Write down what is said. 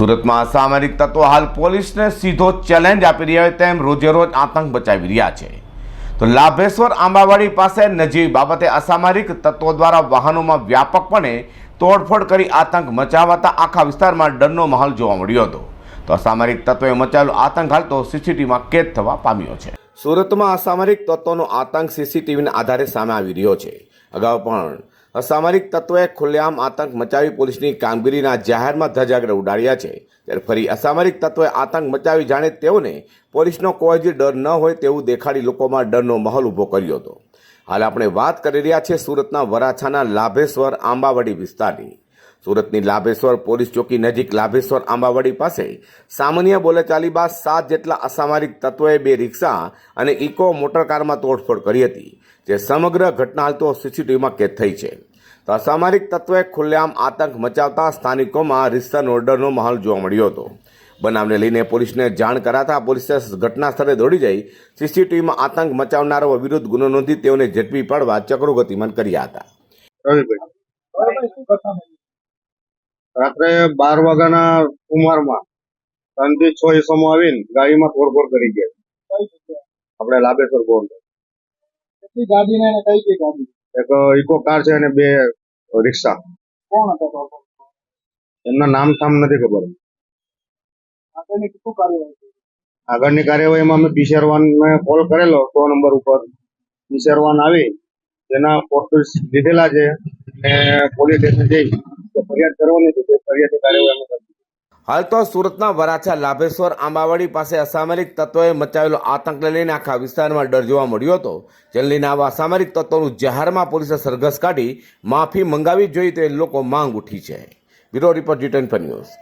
સુરતમાં અસામરિક તત્વો હાલ પોલીસને સીધો ચેલેન્જ આપી રહ્યા હોય તેમ રોજે રોજ આતંક બચાવી રહ્યા છે. તો લાભેશ્વર આંબાવાડી પાસે નજીવી બાબતે અસામરિક તત્વો દ્વારા વાહનોમાં વ્યાપકપણે તોડફોડ કરી આતંક મચાવાતા આખા વિસ્તારમાં ડરનો માહોલ જોવા મળ્યો હતો. તો અસામરિક તત્વોએ મચાવેલો આતંક હાલ તો સીસીટીવીમાં કેદ થવા પામ્યો છે. સુરતમાં અસામરિક તત્વોનો આતંક સીસીટીવીના આધારે સામે આવી રહ્યો છે. અગાઉ પણ અસામરિક તત્વોએ ખુલ્લેઆમ આતંક મચાવી પોલીસની કામગીરીના જાહેરમાં ધજાગર ઉડાડ્યા છે. ત્યારે ફરી અસામરિક તત્વોએ આતંક મચાવી જાણે તેઓને પોલીસનો કોઈ જ ડર ન હોય તેવું દેખાડી લોકોમાં ડરનો માહોલ ઊભો કર્યો હતો. હાલ આપણે વાત કરી રહ્યા છીએ સુરતના વરાછાના લાભેશ્વર આંબાવાડી વિસ્તારની. સુરતની લાભેશ્વર પોલીસ ચોકી નજીક લાભેશ્વર આંબાવાડી પાસે સામાન્ય બોલેચાલી બાદ સાત જેટલા અસામરિક તત્વોએ બે રિક્ષા અને ઇકો મોટરકારમાં તોડફોડ કરી હતી જે સમગ્ર ઘટના હાલ તો સીસીટીવીમાં કેદ થઈ છે. તો અસામરિક તત્વોએ ખુલ્લેઆમ આતંક મચાવતા સ્થાનિકોમાં રિસ્તન ઓર્ડરનો માહોલ જોવા મળ્યો હતો. બનાવને લઈને પોલીસને જાણ કરાતા પોલીસે ઘટના સ્થળે દોડી જઈ સીસીટીવીમાં આતંક મચાવનારો વિરુદ્ધ ગુનો નોંધી તેઓને ઝડપી પાડવા ચક્રો ગતિમાન કર્યા હતા. રાત્રે બાર વાગ્યાના કુમારમાં ત્રણથી છ ઈસમો આવીને ગાડીમાં તોડફોડ કરી ગયા. આપણે લાભેશ્વર ગોળ કેટલી ગાડી ને કઈ કઈ ગાડી? એક ઇકો કાર છે અને બે રિક્ષા. કોણ હતા એમના નામ થામ નથી ખબર. આગળની કાર્યવાહીમાં અમે પીસીઆર વાન ને કોલ કરેલો સો નંબર ઉપર. પીસીઆર વાન આવી તેના ફોટોસ લીધેલા છે ને પોલીસ સ્ટેશન જઈ ફરિયાદ કરવાની છે, તે ફરિયાદની કાર્યવાહી હાલ તો સુરતના વરાછા, લાભેશ્વર, આંબાવાડી પાસે અસામરિક તત્વોએ મચાવેલો આતંક લઈને આખા વિસ્તારમાં ડર જોવા મળ્યો હતો. જેને લઈને આવા અસામરિક તત્વોનું જાહેરમાં પોલીસે સરઘસ કાઢી માફી મંગાવી જોઈએ તે લોકો માંગ ઉઠી છે. બ્યુરો રિપોર્ટ ડિટેન ટેન ન્યૂઝ.